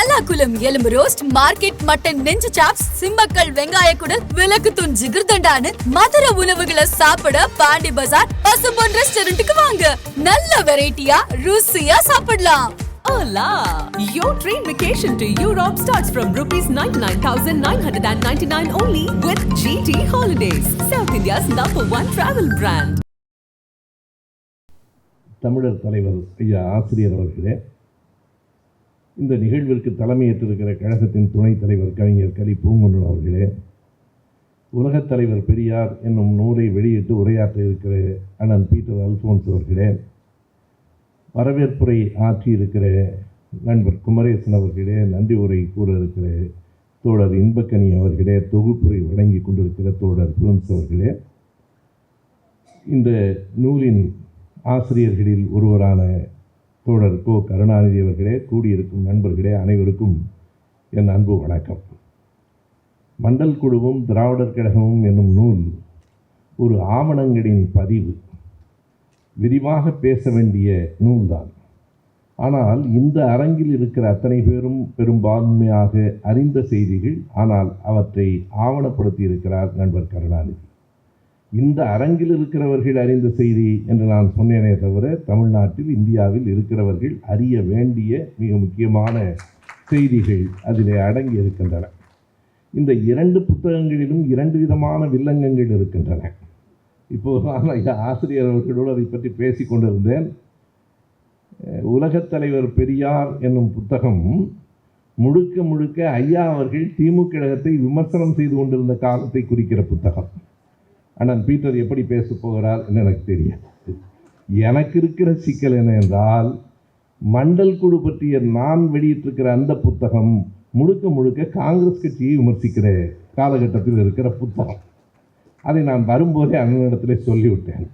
பல்லாக்குளம் எலும்பு roast market mutton நெஞ்சு chops Simmakkal வெங்காய குடல் விளக்கு தூண் ஜிகிர்தண்டான்னு மதுர உணவுகளை சாப்பிட பாண்டி பஜார் பசும்பொன் ரெஸ்டாரண்ட்டுக்கு வாங்க நல்ல வெரைட்டியா ருசியா சாப்பிடலாம் Hola! Your train vacation to Europe starts from rupees 99,999 only with GT Holidays, South India's number one travel brand. தமிழர் தலைவர் ஐயா ஆசிரியர் அவர்களே இந்த நிகழ்விற்கு தலைமையேற்றிருக்கிற கழகத்தின் துணைத் தலைவர் கவிஞர் கலி பூங்குன்றன் அவர்களே உலகத் தலைவர் பெரியார் என்னும் நூலை வெளியிட்டு உரையாற்ற இருக்கிற அண்ணன் பீட்டர் அல்ஃபோன்ஸ் அவர்களே வரவேற்புரை ஆற்றியிருக்கிற நண்பர் குமரேசன் அவர்களே நன்றி உரை கூற இருக்கிற தோழர் இன்பக்கனி அவர்களே தொகுப்புரை வழங்கி கொண்டிருக்கிற தோழர் புலன்ஸ் அவர்களே இந்த நூலின் ஆசிரியர்களில் ஒருவரான தோழர் கோ கருணாநிதி அவர்களே கூடியிருக்கும் நண்பர்களே அனைவருக்கும் என் அன்பு வணக்கம். மண்டல் குழுவும் திராவிடர் கழகமும் என்னும் நூல் ஒரு ஆவணங்களின் பதிவு. விரிவாக பேச வேண்டிய நூல்தான். ஆனால் இந்த அரங்கில் இருக்கிற அத்தனை பேரும் பெரும்பான்மையாக அறிந்த செய்திகள் ஆனால் அவற்றை ஆவணப்படுத்தியிருக்கிறார் நண்பர் கருணாநிதி. இந்த அரங்கில் இருக்கிறவர்கள் அறிந்த செய்தி என்று நான் சொன்னேனே தவிர தமிழ்நாட்டில் இந்தியாவில் இருக்கிறவர்கள் அறிய வேண்டிய மிக முக்கியமான செய்திகள் அதிலே அடங்கி இருக்கின்றன. இந்த இரண்டு புத்தகங்களிலும் இரண்டு விதமான வில்லங்கங்கள் இருக்கின்றன. இப்போது நான் ஐயா ஆசிரியர் அவர்களோடு அதை பற்றி பேசி கொண்டிருந்தேன். உலகத் தலைவர் பெரியார் என்னும் புத்தகம் முழுக்க முழுக்க ஐயா அவர்கள் திமுக கழகத்தை விமர்சனம் செய்து கொண்டிருந்த காலத்தை குறிக்கிற புத்தகம். அண்ணன் பீட்டர் எப்படி பேச போகிறார் என்று எனக்கு தெரியாது. எனக்கு இருக்கிற சிக்கல் என்ன என்றால் மண்டல் குழு பற்றிய நான் வெளியிட்டிருக்கிற அந்த புத்தகம் முழுக்க முழுக்க காங்கிரஸ் கட்சியை விமர்சிக்கிற காலகட்டத்தில் இருக்கிற புத்தகம். அதை நான் வரும்போதே அண்ணனிடத்தில் சொல்லிவிட்டேன்.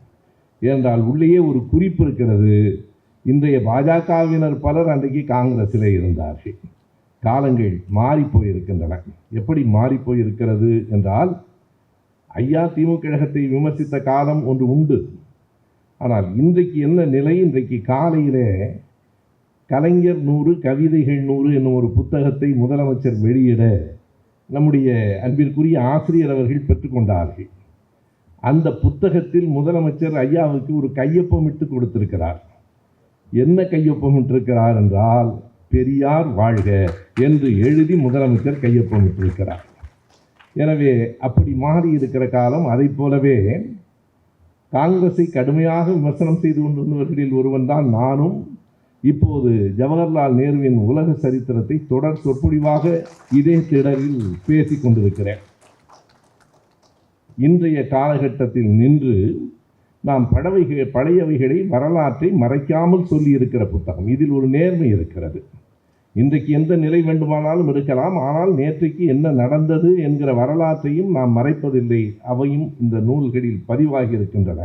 ஏனென்றால் உள்ளேயே ஒரு குறிப்பு இருக்கிறது. இன்றைய பாஜகவினர் பலர் அன்றைக்கு காங்கிரஸில் இருந்தார்கள். காலங்கள் மாறி போயிருக்கின்றன. எப்படி மாறிப்போயிருக்கிறது என்றால் ஐயா திமுக கழகத்தை விமர்சித்த காலம் ஒன்று உண்டு. ஆனால் இன்றைக்கு என்ன நிலை? இன்றைக்கு காலையிலே கலைஞர் நூறு கவிதைகள் நூறு என்னும் ஒரு புத்தகத்தை முதலமைச்சர் வெளியிட நம்முடைய அன்பிற்குரிய ஆசிரியர் அவர்கள் பெற்றுக்கொண்டார்கள் அந்த புத்தகத்தில் முதலமைச்சர் ஐயாவுக்கு ஒரு கையொப்பம் இட்டு கொடுத்திருக்கிறார். என்ன கையொப்பமிட்டிருக்கிறார் என்றால் பெரியார் வாழ்க என்று எழுதி முதலமைச்சர் கையொப்பமிட்டிருக்கிறார் எனவே அப்படி மாறி இருக்கிற காலம் அதை போலவே காங்கிரஸை கடுமையாக விமர்சனம் செய்து கொண்டிருந்தவர்களில் ஒருவன் தான் நானும். இப்போது ஜவஹர்லால் நேருவின் உலக சரித்திரத்தை தொடர் சொற்பொழிவாக இதே திடலில் பேசிக் கொண்டிருக்கிறேன். இன்றைய காலகட்டத்தில் நின்று நாம் படவைகள் பழையவைகளை வரலாற்றை மறைக்காமல் சொல்லியிருக்கிற புத்தகம். இதில் ஒரு நேர்மை இருக்கிறது. இன்றைக்கு எந்த நிலை வேண்டுமானாலும் இருக்கலாம். ஆனால் நேற்றைக்கு என்ன நடந்தது என்கிற வரலாற்றையும் நாம் மறைப்பதில்லை. அவையும் இந்த நூல்களில் பதிவாகி இருக்கின்றன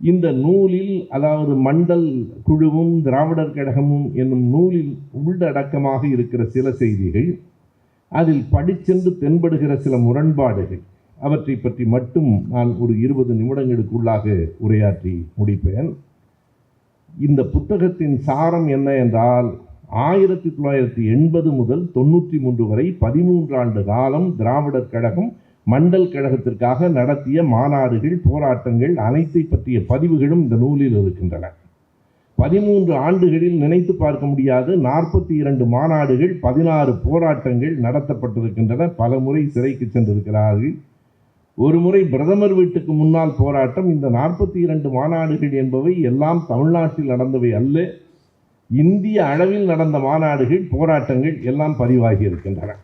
இந்த நூலில் அதாவது மண்டல் குழுவும் திராவிடர் கழகமும் என்னும் நூலில் உள்ளடக்கமாக இருக்கிற சில செய்திகள் அதில் படிச்சென்று தென்படுகிற சில முரண்பாடுகள் அவற்றை பற்றி மட்டும் நான் ஒரு இருபது நிமிடங்களுக்குள்ளாக உரையாற்றி முடிப்பேன். இந்த புத்தகத்தின் சாரம் என்ன என்றால் ஆயிரத்தி தொள்ளாயிரத்தி எண்பது முதல் தொண்ணூற்றி மூன்று வரை பதிமூன்று ஆண்டு காலம் திராவிடர் கழகம் மண்டல் கழகத்திற்காக நடத்திய மாநாடுகள் போராட்டங்கள் அனைத்தை பற்றிய பதிவுகளும் இந்த நூலில் இருக்கின்றன. பதிமூன்று ஆண்டுகளில் நினைத்து பார்க்க முடியாத நாற்பத்தி இரண்டு மாநாடுகள் பதினாறு போராட்டங்கள் நடத்தப்பட்டிருக்கின்றன பல முறை சிறைக்கு சென்றிருக்கிறார்கள். ஒரு முறை பிரதமர் வீட்டுக்கு முன்னால் போராட்டம் இந்த நாற்பத்தி இரண்டு மாநாடுகள் என்பவை எல்லாம் தமிழ்நாட்டில் நடந்தவை அல்ல. இந்திய அளவில் நடந்த மாநாடுகள் போராட்டங்கள் எல்லாம் பதிவாகி இருக்கின்றன.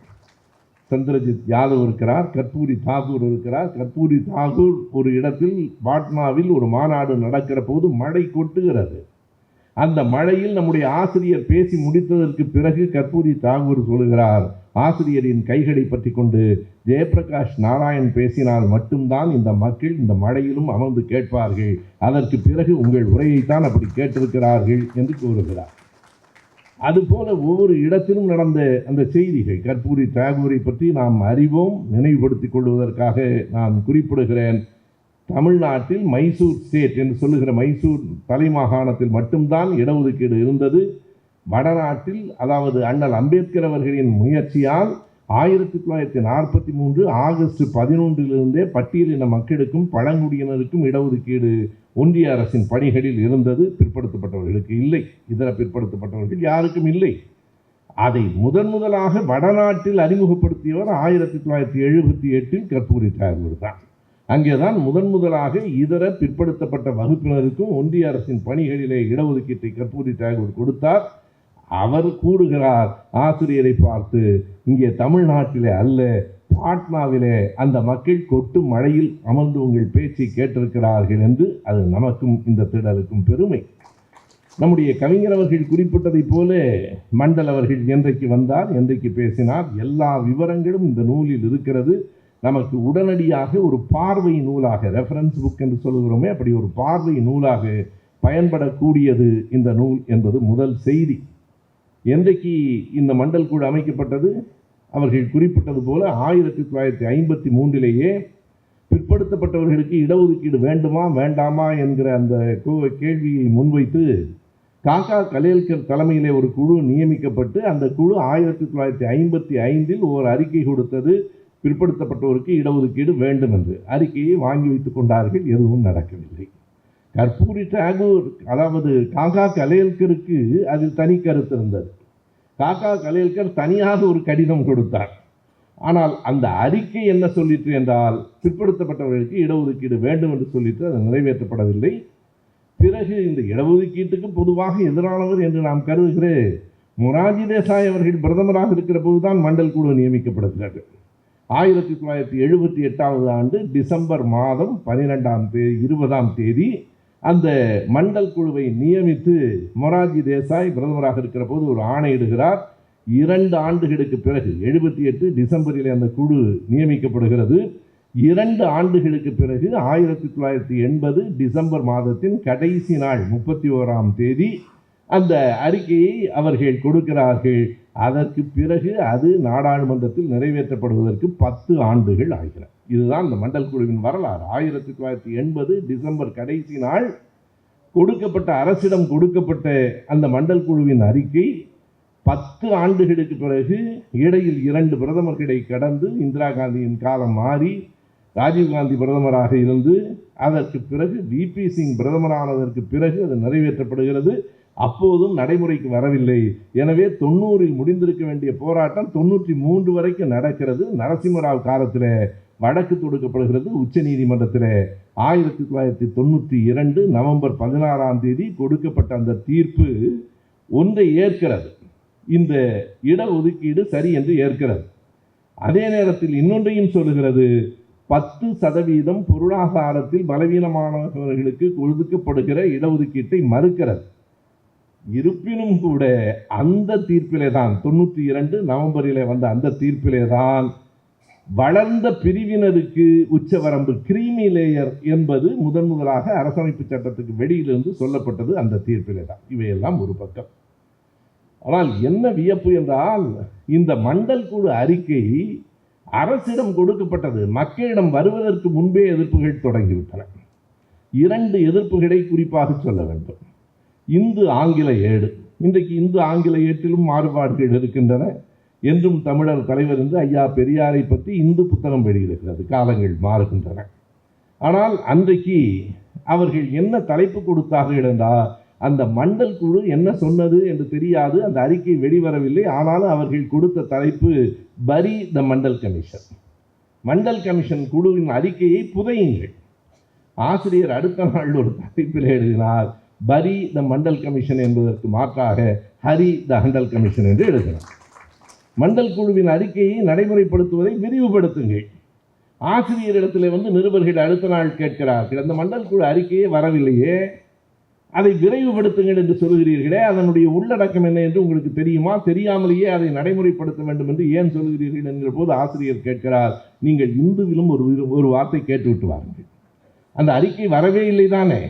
சந்திரஜித் யாதவ் இருக்கிறார் கற்பூரி தாகூர் இருக்கிறார். கற்பூரி தாகூர் ஒரு இடத்தில் பாட்னாவில் ஒரு மாநாடு நடக்கிற போது மழை கொட்டுகிறது. அந்த மழையில் நம்முடைய ஆசிரியர் பேசி முடித்ததற்கு பிறகு கற்பூரி தாகூர் சொல்கிறார் ஆசிரியரின் கைகளை பற்றி கொண்டு ஜெயபிரகாஷ் நாராயண் பேசினால் மட்டும்தான் இந்த மக்கள் இந்த மழையிலும் அமர்ந்து கேட்பார்கள். அதற்கு பிறகு உங்கள் உரையைத்தான் அப்படி கேட்டிருக்கிறார்கள் என்று கூறுகிறார். அதுபோல ஒவ்வொரு இடத்திலும் நடந்த அந்த செய்திகள் கற்பூரி தாகூரை பற்றி நாம் அறிவோம் நினைவுபடுத்திக் கொள்வதற்காக நான் குறிப்பிடுகிறேன். தமிழ்நாட்டில் மைசூர் ஸ்டேட் என்று சொல்லுகிற மைசூர் தலைமாகாணத்தில் மட்டும்தான் இடஒதுக்கீடு இருந்தது. வடநாட்டில் அதாவது அண்ணல் அம்பேத்கர் அவர்களின் முயற்சியால் ஆயிரத்தி தொள்ளாயிரத்தி நாற்பத்தி மூன்று ஆகஸ்ட் பதினொன்றிலிருந்தே பட்டியலின மக்களுக்கும் பழங்குடியினருக்கும் இடஒதுக்கீடு ஒன்றிய அரசின் பணிகளில் இருந்தது. பிற்படுத்தப்பட்டவர்களுக்கு இல்லை. இதர பிற்படுத்தப்பட்டவர்கள் யாருக்கும் இல்லை. அதை முதன் முதலாக வடநாட்டில் அறிமுகப்படுத்தியவர் ஆயிரத்தி தொள்ளாயிரத்தி எழுபத்தி எட்டில் கற்பூரி தாகூர் தான். அங்கேதான் முதன் முதலாக இதர பிற்படுத்தப்பட்ட வகுப்பினருக்கும் ஒன்றிய அரசின் பணிகளிலே இடஒதுக்கீட்டை கற்பூரி தாகூர் கொடுத்தார். அவர் கூடுகிறார் ஆசிரியரை பார்த்து இங்கே தமிழ்நாட்டிலே அல்ல பாட்னாவிலே அந்த மக்கள் கொட்டு மழையில் அமர்ந்து உங்கள் பேச்சை கேட்டிருக்கிறார்கள் என்று அது நமக்கும் இந்த திடலுக்கும் பெருமை. நம்முடைய கவிஞர் அவர்கள் குறிப்பிட்டதைப் போல மண்டல் அவர்கள் என்றைக்கு வந்தார் என்றைக்கு பேசினார் எல்லா விவரங்களும் இந்த நூலில் இருக்கிறது. நமக்கு உடனடியாக ஒரு பார்வை நூலாக ரெஃபரன்ஸ் புக் என்று சொல்கிறோமே அப்படி ஒரு பார்வை நூலாக பயன்படக்கூடியது இந்த நூல் என்பது முதல் செய்தி. என்றைக்கு இந்த மண்டல் குழு அமைக்கப்பட்டது? அவர்கள் குறிப்பிட்டது போல ஆயிரத்தி தொள்ளாயிரத்தி ஐம்பத்தி மூன்றிலேயே பிற்படுத்தப்பட்டவர்களுக்கு இடஒதுக்கீடு வேண்டுமா வேண்டாமா என்கிற அந்த கேள்வியை முன்வைத்து காக்கா கலேல்கர் தலைமையிலே ஒரு குழு நியமிக்கப்பட்டு அந்த குழு ஆயிரத்தி தொள்ளாயிரத்தி ஐம்பத்தி ஐந்தில் ஓர் அறிக்கை கொடுத்தது பிற்படுத்தப்பட்டோருக்கு இடஒதுக்கீடு வேண்டும் என்று அறிக்கையை வாங்கி வைத்துக் கொண்டார்கள். எதுவும் நடக்கவில்லை. கற்பூரி தாகூர் அதாவது காக்கா கலேல்கருக்கு அதில் தனி கருத்து இருந்தது. காக்கா கலேல்கர் தனியாக ஒரு கடிதம் கொடுத்தார். ஆனால் அந்த அறிக்கை என்ன சொல்லிற்று என்றால் பிற்படுத்தப்பட்டவர்களுக்கு இடஒதுக்கீடு வேண்டும் என்று சொல்லிட்டு அது நிறைவேற்றப்படவில்லை. பிறகு இந்த இடஒதுக்கீட்டுக்கு பொதுவாக எதிரானவர் என்று நாம் கருதுகிற மொராஜி தேசாய் அவர்கள் பிரதமராக இருக்கிற போதுதான் மண்டல் குழு நியமிக்கப்படுகிறது. ஆயிரத்தி தொள்ளாயிரத்தி எழுபத்தி எட்டாவது ஆண்டு டிசம்பர் மாதம் பனிரெண்டாம் தேதி இருபதாம் தேதி அந்த மண்டல் குழுவை நியமித்து மொராஜி தேசாய் பிரதமராக இருக்கிற போது ஒரு ஆணையிடுகிறார் இரண்டு ஆண்டுகளுக்கு பிறகு எழுபத்தி எட்டு டிசம்பரில் அந்த குழு நியமிக்கப்படுகிறது. இரண்டு ஆண்டுகளுக்கு பிறகு ஆயிரத்தி தொள்ளாயிரத்தி எண்பது டிசம்பர் மாதத்தின் கடைசி நாள் முப்பத்தி ஓராம் தேதி அந்த அறிக்கையை அவர்கள் கொடுக்கிறார்கள். அதற்கு பிறகு அது நாடாளுமன்றத்தில் நிறைவேற்றப்படுவதற்கு பத்து ஆண்டுகள் ஆகின. இதுதான் இந்த மண்டல் குழுவின் வரலாறு. ஆயிரத்தி தொள்ளாயிரத்தி எண்பது டிசம்பர் கடைசி நாள் கொடுக்கப்பட்ட அரசிடம் கொடுக்கப்பட்ட அந்த மண்டல் குழுவின் அறிக்கை பத்து ஆண்டுகளுக்கு பிறகு இடையில் இரண்டு பிரதமர்களை கடந்து இந்திரா காந்தியின் காலம் மாறி ராஜீவ்காந்தி பிரதமராக இருந்து அதற்கு பிறகு விபி சிங் பிரதமரானதற்கு பிறகு அது நிறைவேற்றப்படுகிறது. அப்போதும் நடைமுறைக்கு வரவில்லை. எனவே தொண்ணூறில் முடிந்திருக்க வேண்டிய போராட்டம் தொண்ணூற்றி மூன்று வரைக்கும் நடக்கிறது. நரசிம்மராவ் காலத்தில் வழக்கு தொடுக்கப்படுகிறது உச்ச நீதிமன்றத்தில். ஆயிரத்தி தொள்ளாயிரத்தி தொண்ணூற்றி இரண்டு நவம்பர் பதினாறாம் தேதி கொடுக்கப்பட்ட அந்த தீர்ப்பு ஒன்றை ஏற்கிறது. இந்த இடஒதுக்கீடு சரி என்று ஏற்கிறது. அதே நேரத்தில் இன்னொன்றையும் சொல்லுகிறது. பத்து சதவீதம் பொருளாதாரத்தில் பலவீனமானவர்களுக்கு ஒதுக்கப்படுகிற இடஒதுக்கீட்டை மறுக்கிறது. இருப்பினும் கூட அந்த தீர்ப்பிலே தான் தொண்ணூற்றி இரண்டு நவம்பரிலே வந்த அந்த தீர்ப்பிலே தான் வளர்ந்த பிரிவினருக்கு உச்சவரம்பு கிரீமி லேயர் என்பது முதன் முதலாக அரசமைப்பு சட்டத்துக்கு வெளியிலிருந்து சொல்லப்பட்டது அந்த தீர்ப்பிலே தான் இவையெல்லாம் ஒரு பக்கம். ஆனால் என்ன வியப்பு என்றால் இந்த மண்டல் குழு அறிக்கை அரசிடம் கொடுக்கப்பட்டது. மக்களிடம் வருவதற்கு முன்பே எதிர்ப்புகள் தொடங்கிவிட்டன. இரண்டு எதிர்ப்புகளை குறிப்பாக சொல்ல வேண்டும். இந்து ஆங்கில ஏடு. இன்றைக்கு இந்து ஆங்கில ஏட்டிலும் மாறுபாடுகள் இருக்கின்றன. என்றும் தமிழர் தலைவர் என்று ஐயா பெரியாரை பற்றி இந்து புத்தகம் வெளியிடுகிறது. காலங்கள் மாறுகின்றன. ஆனால் அன்றைக்கு அவர்கள் என்ன தலைப்பு கொடுத்தார்கள் என்றால் அந்த மண்டல் குழு என்ன சொன்னது என்று தெரியாது அந்த அறிக்கை வெளிவரவில்லை. ஆனாலும் அவர்கள் கொடுத்த தலைப்பு bury the Mandal commission. Mandal commission குழுவின் அறிக்கையை புதையுங்கள். ஆசிரியர் அடுத்த நாள் ஒரு தலைப்பில் எழுதினார் பரி த மண்டல் கமிஷன் என்பதற்கு மாற்றாக ஹரி த ஹண்டல் கமிஷன் என்று எழுதினார் மண்டல் குழுவின் அறிக்கையை நடைமுறைப்படுத்துவதை விரிவுபடுத்துங்கள். ஆசிரியரிடத்தில் வந்து நிருபர்கள் அடுத்த நாள் கேட்கிறார்கள். அந்த மண்டல் குழு அறிக்கையே வரவில்லையே. அதை விரைவுபடுத்துங்கள் என்று சொல்கிறீர்களே அதனுடைய உள்ளடக்கம் என்ன என்று உங்களுக்கு தெரியுமா? தெரியாமலேயே அதை நடைமுறைப்படுத்த வேண்டும் என்று ஏன் சொல்கிறீர்கள் என்கிற போது ஆசிரியர் கேட்கிறார் நீங்கள் இந்துவிலும் ஒரு ஒரு வார்த்தை கேட்டுவிட்டு வாருங்கள். அந்த அறிக்கை வரவே இல்லை தானே?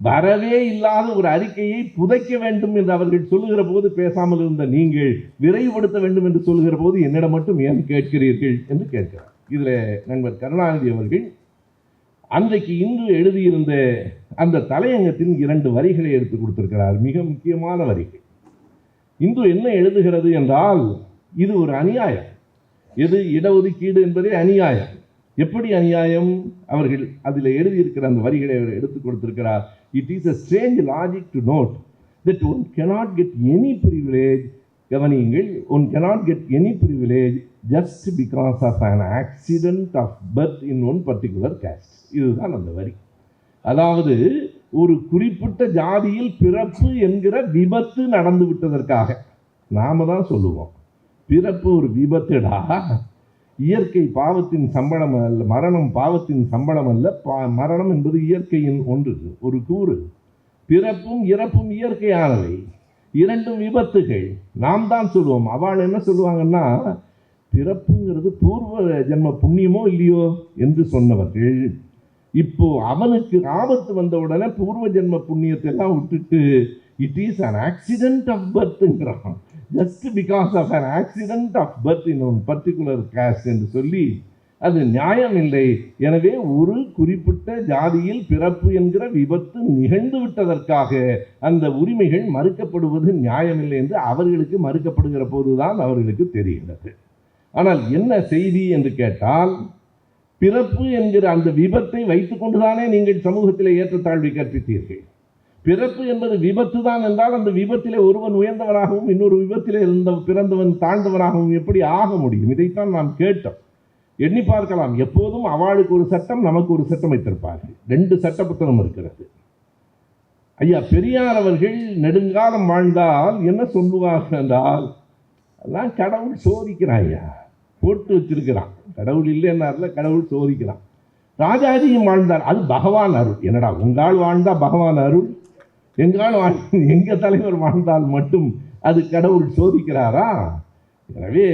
வரவே இல்லாத ஒரு அறிக்கையை புதைக்க வேண்டும் என்று அவர்கள் சொல்லுகிற போது பேசாமல் இருந்த நீங்கள் விரைவுபடுத்த வேண்டும் என்று சொல்லுகிற போது என்னிடம் மட்டும் ஏன் கேட்கிறீர்கள் என்று கேட்கிறார். இதில் நண்பர் கருணாநிதி அவர்கள் அன்றைக்கு இன்று எழுதியிருந்த அந்த தலையங்கத்தின் இரண்டு வரிகளை எடுத்து கொடுத்திருக்கிறார். மிக முக்கியமான வரிகள். இன்று என்ன எழுதுகிறது என்றால் இது ஒரு அநியாயம். எது இடஒதுக்கீடு என்பதே அநியாயம். எப்படி அநியாயம்? அவர்கள் அதில் எழுதியிருக்கிற அந்த வரிகளை அவர் எடுத்து கொடுத்திருக்கிறார். It is a strange logic to note that one cannot get any privilege, கவனியுங்கள் one cannot get any privilege just because of an accident of birth in one particular caste இதுதான் அந்த வரி அதாவது ஒரு குறிப்பிட்ட ஜாதியில் பிறப்பு என்கிற விபத்து நடந்து விட்டதற்காக நாம தான் சொல்லுவோம் பிறப்பு ஒரு விபத்துடா இயற்கை பாவத்தின் சம்பளம் அல்ல மரணம் பாவத்தின் சம்பளம் அல்ல பா- மரணம் என்பது இயற்கையின் ஒன்று. ஒரு கூறு பிறப்பும் இறப்பும் இயற்கையானவை இரண்டும் விபத்துகள். நாம் தான் சொல்லுவோம் அவள் என்ன சொல்லுவாங்கன்னா பிறப்புங்கிறது பூர்வ ஜென்ம புண்ணியமோ இல்லையோ? என்று சொன்னவர்கள். இப்போ அவனுக்கு ஆபத்து வந்த உடனே பூர்வ ஜென்ம புண்ணியத்தை எல்லாம் விட்டுட்டு it is an accident of பர்த்ங்கிறான் just because of an accident of birth in one particular case என்று சொல்லி அது நியாயம் இல்லை எனவே ஒரு குறிப்பிட்ட ஜாதியில் பிறப்பு என்கிற விபத்து நிகழ்ந்து விட்டதற்காக அந்த உரிமைகள் மறுக்கப்படுவது நியாயமில்லை என்று அவர்களுக்கு மறுக்கப்படுகிற போதுதான் அவர்களுக்கு தெரிகிறது. ஆனால் என்ன செய்தி என்று கேட்டால் பிறப்பு என்கிற அந்த விபத்தை வைத்துக்கொண்டுதானே நீங்கள் சமூகத்தில் ஏற்றத்தாழ்வை கற்பித்தீர்கள். பிறப்பு என்பது விபத்து தான் என்றால் அந்த விபத்திலே ஒருவன் உயர்ந்தவனாகவும் இன்னொரு விபத்திலே இருந்த பிறந்தவன் தாழ்ந்தவனாகவும் எப்படி ஆக முடியும்? இதைத்தான் நாம் கேட்டோம். எண்ணி பார்க்கலாம். எப்போதும் அவளுக்கு ஒரு சட்டம் நமக்கு ஒரு சட்டம் வைத்திருப்பார்கள். ரெண்டு சட்ட புத்தகம் இருக்கிறது. ஐயா பெரியார் அவர்கள் நெடுங்காலம் வாழ்ந்தால் என்ன சொல்லுவார்கள் என்றால் அதெல்லாம் கடவுள் சோதிக்கிறான் ஐயா. போட்டு வச்சிருக்கிறான். கடவுள் இல்லைன்னார்ல கடவுள் சோதிக்கிறான். ராஜாஜியும் வாழ்ந்தார். அது பகவான் அருள். என்னடா உங்கால் வாழ்ந்தா பகவான் அருள்? எங்கால் வாழ் எங்க தலைவர் வாழ்ந்தால் மட்டும் அது கடவுள் சோதிக்கிறாரா? எனவே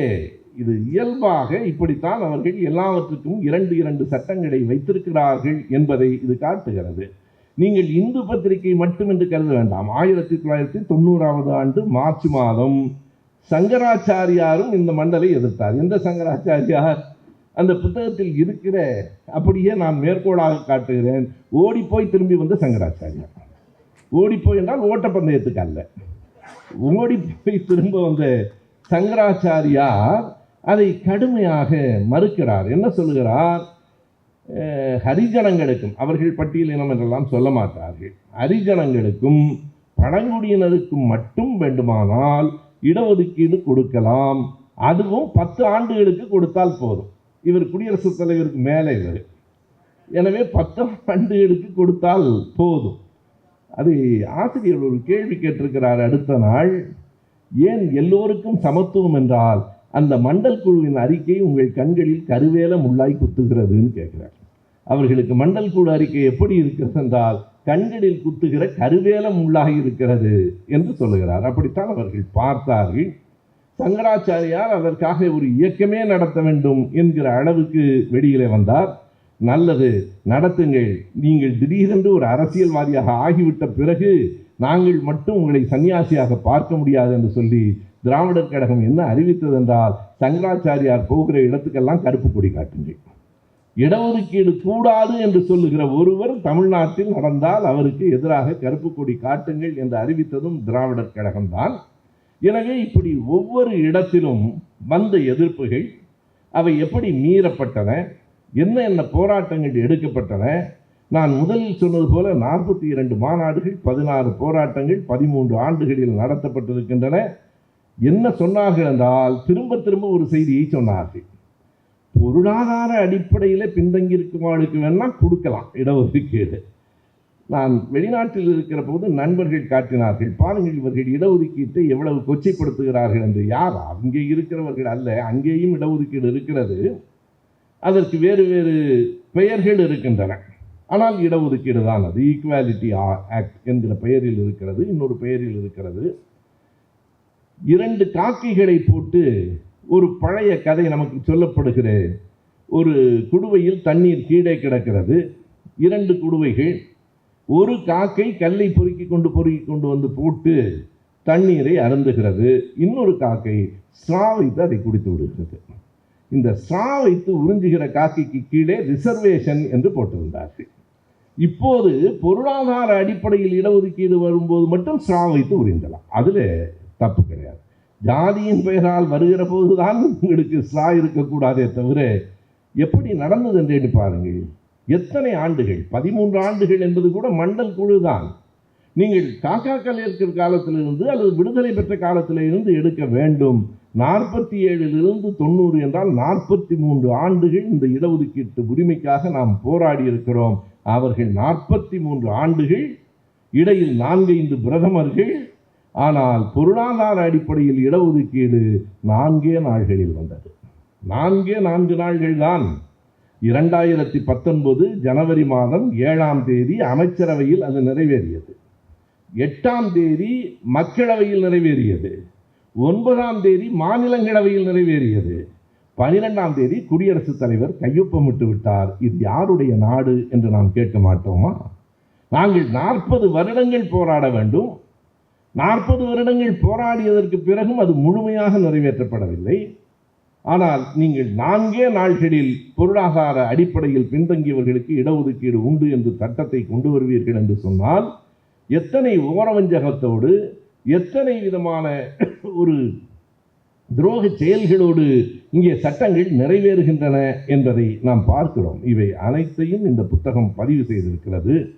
இது இயல்பாக இப்படித்தான் அவர்கள் எல்லாவற்றுக்கும் இரண்டு இரண்டு சட்டங்களை வைத்திருக்கிறார்கள் என்பதை இது காட்டுகிறது. நீங்கள் இந்து பத்திரிகை மட்டும் என்று கருத வேண்டாம். ஆயிரத்தி தொள்ளாயிரத்தி தொண்ணூறாவது ஆண்டு மார்ச் மாதம் சங்கராச்சாரியாரும் இந்த மண்டலை எதிர்த்தார். எந்த சங்கராச்சாரியார்? அந்த புத்தகத்தில் இருக்கிற அப்படியே நான் மேற்கோளாக காட்டுகிறேன். ஓடி போய் திரும்பி வந்த சங்கராச்சாரியார். ஓடிப்போய் என்றால் ஓட்டப்பந்தயத்துக்கு அல்ல ஓடி போய் திரும்ப வந்த சங்கராச்சாரியார் அதை கடுமையாக மறுக்கிறார். என்ன சொல்லுகிறார்? ஹரிஜனங்களுக்கும் அவர்கள் பட்டியல் இனம் என்றெல்லாம் சொல்ல மாட்டார்கள். ஹரிஜனங்களுக்கும் பழங்குடியினருக்கும் மட்டும் வேண்டுமானால் இடஒதுக்கீடு கொடுக்கலாம். அதுவும் பத்து ஆண்டுகளுக்கு கொடுத்தால் போதும். இவர் குடியரசுத் தலைவருக்கு மேலே இவர். எனவே பத்து ஆண்டுகளுக்கு கொடுத்தால் போதும். அது ஆசிரியர் ஒரு கேள்வி கேட்டிருக்கிறார் அடுத்த நாள். ஏன் எல்லோருக்கும் சமத்துவம் என்றால் அந்த மண்டல் குழுவின் அறிக்கை உங்கள் கண்களில் கருவேல முள்ளாய் குத்துகிறதுன்னு கேட்கிறார். அவர்களுக்கு மண்டல் குழு அறிக்கை எப்படி இருக்கிறது என்றால் கண்களில் குத்துகிற கருவேல முள்ளாகி இருக்கிறது என்று சொல்லுகிறார். அப்படித்தான் அவர்கள் பார்த்தார்கள். சங்கராச்சாரியார் அதற்காக ஒரு இயக்கமே நடத்த வேண்டும் என்கிற அளவுக்கு வெளியிலே வந்தார். நல்லது நடத்துங்கள். நீங்கள் திடீரென்று ஒரு அரசியல்வாதியாக ஆகிவிட்ட பிறகு நாங்கள் மட்டும் உங்களை சன்னியாசியாக பார்க்க முடியாது என்று சொல்லி திராவிடர் கழகம் என்ன அறிவித்தது என்றால் சங்கராச்சாரியார் போகிற இடத்துக்கெல்லாம் கருப்பு கொடி காட்டுங்கள். இடஒதுக்கீடு கூடாது என்று சொல்லுகிற ஒருவர் தமிழ்நாட்டில் நடந்தால் அவருக்கு எதிராக கருப்பு கொடி காட்டுங்கள் என்று அறிவித்ததும் திராவிடர் கழகம்தான் எனவே இப்படி ஒவ்வொரு இடத்திலும் வந்த எதிர்ப்புகள் அவை எப்படி மீறப்பட்டன? என்ன என்ன போராட்டங்கள் எடுக்கப்பட்டன? நான் முதலில் சொன்னது போல நாற்பத்தி இரண்டு மாநாடுகள் பதினாறு போராட்டங்கள் பதிமூன்று ஆண்டுகளில் நடத்தப்பட்டிருக்கின்றன. என்ன சொன்னார்கள் என்றால் திரும்ப திரும்ப ஒரு செய்தியை சொன்னார்கள். பொருளாதார அடிப்படையில் பின்தங்கியிருக்கும் வேணா கொடுக்கலாம் இடஒதுக்கீடு. நான் வெளிநாட்டில் இருக்கிற போது நண்பர்கள் காட்டினார்கள் பாருங்கள் இவர்கள் இடஒதுக்கீட்டை எவ்வளவு கொச்சைப்படுத்துகிறார்கள் என்று. யார்? அங்கே இருக்கிறவர்கள் அல்ல அங்கேயும் இடஒதுக்கீடு இருக்கிறது. அதற்கு வேறு வேறு பெயர்கள் இருக்கின்றன. ஆனால் இடஒதுக்கீடு தான் அது. ஈக்குவாலிட்டி ஆக்ட் என்கிற பெயரில் இருக்கிறது இன்னொரு பெயரில் இருக்கிறது. இரண்டு காக்கிகளை போட்டு ஒரு பழைய கதை நமக்கு சொல்லப்படுகிறது ஒரு குடுவையில் தண்ணீர் கீழே கிடக்கிறது. இரண்டு குடுவைகள் ஒரு காக்கை கல்லை பொறுக்கி கொண்டு பொறுக்கி கொண்டு வந்து போட்டு தண்ணீரை அருந்துகிறது. இன்னொரு காக்கை ஸ்ட்ரா வைத்து அதை குடித்து விடுகிறது. இந்த ஸ்ரா வைத்து உறிஞ்சுகிற காக்கைக்கு கீழே ரிசர்வேஷன் என்று போட்டிருந்தார்கள். இப்போது பொருளாதார அடிப்படையில் இடஒதுக்கீடு வரும்போது மட்டும் ஸ்ரா வைத்து உறிஞ்சலாம். அதில் தப்பு கிடையாது. ஜாதியின் பெயரால் வருகிற போதுதான் உங்களுக்கு ஸ்ரா இருக்கக்கூடாதே தவிர எப்படி நடந்தது என்று பாருங்கள். எத்தனை ஆண்டுகள்? பதிமூன்று ஆண்டுகள் என்பது கூட மண்டல் குழு தான் நீங்கள் காக்காக்கள் இருக்கிற காலத்திலிருந்து அல்லது விடுதலை பெற்ற காலத்திலிருந்து எடுக்க வேண்டும். நாற்பத்தி ஏழிலிருந்து தொண்ணூறு என்றால் நாற்பத்தி மூன்று ஆண்டுகள் இந்த இடஒதுக்கீட்டு உரிமைக்காக நாம் போராடி இருக்கிறோம் அவர்கள் நாற்பத்தி மூன்று ஆண்டுகள் இடையில் நான்கைந்து பிரதமர்கள் ஆனால் பொருளாதார அடிப்படையில் இடஒதுக்கீடு நான்கே நாள்களில் வந்தது. நான்கே நான்கு நாள்கள் தான். இரண்டாயிரத்தி பத்தொன்பது ஜனவரி மாதம் ஏழாம் தேதி அமைச்சரவையில் அது நிறைவேறியது. எட்டாம் தேதி மக்களவையில் நிறைவேறியது. ஒன்பதாம் தேதி மாநிலங்களவையில் நிறைவேறியது. பனிரெண்டாம் தேதி குடியரசுத் தலைவர் கையொப்பமிட்டு விட்டார். இது யாருடைய நாடு என்று நாம் கேட்க மாட்டோமா? நாங்கள் நாற்பது வருடங்கள் போராட வேண்டும். நாற்பது வருடங்கள் போராடியதற்கு பிறகும் அது முழுமையாக நிறைவேற்றப்படவில்லை. ஆனால் நீங்கள் நான்கே நாள்களில் பொருளாதார அடிப்படையில் பின்தங்கியவர்களுக்கு இடஒதுக்கீடு உண்டு என்று சட்டத்தை கொண்டு வருவீர்கள் என்று சொன்னால் எத்தனை ஓரவஞ்சகத்தோடு எத்தனை விதமான ஒரு துரோக செயல்களோடு இங்கே சட்டங்கள் நிறைவேறுகின்றன என்பதை நாம் பார்க்கிறோம். இவை அனைத்தையும் இந்த புத்தகம் பதிவு செய்திருக்கிறது.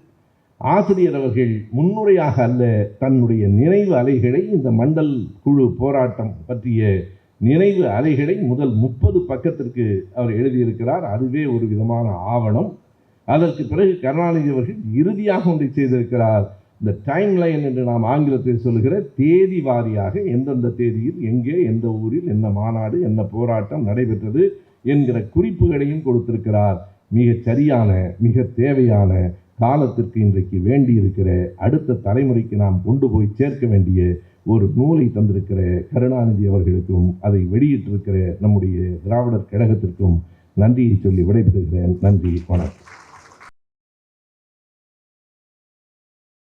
ஆசிரியர் அவர்கள் முன்னுரையாக அல்ல தன்னுடைய நினைவு அலைகளை இந்த மண்டல் குழு போராட்டம் பற்றிய நினைவு அலைகளை முதல் முப்பது பக்கத்திற்கு அவர் எழுதியிருக்கிறார். அதுவே ஒரு விதமான ஆவணம். அதற்கு பிறகு கருணாநிதி அவர்கள் இறுதியாக ஒன்றை செய்திருக்கிறார். இந்த டைம் லைன் என்று நாம் ஆங்கிலத்தில் சொல்லுகிற தேதி வாரியாக எந்தெந்த தேதியில் எங்கே எந்த ஊரில் என்ன மாநாடு என்ன போராட்டம் நடைபெற்றது என்கிற குறிப்புகளையும் கொடுத்திருக்கிறார். மிக சரியான மிக தேவையான காலத்திற்கு இன்றைக்கு வேண்டி இருக்கிற அடுத்த தலைமுறைக்கு நாம் கொண்டு போய் சேர்க்க வேண்டிய ஒரு நூலை தந்திருக்கிற கருணாநிதி அவர்களுக்கும் அதை வெளியிட்டிருக்கிற நம்முடைய திராவிடர் கழகத்திற்கும் நன்றியை சொல்லி விடைபெறுகிறேன். நன்றி வணக்கம்.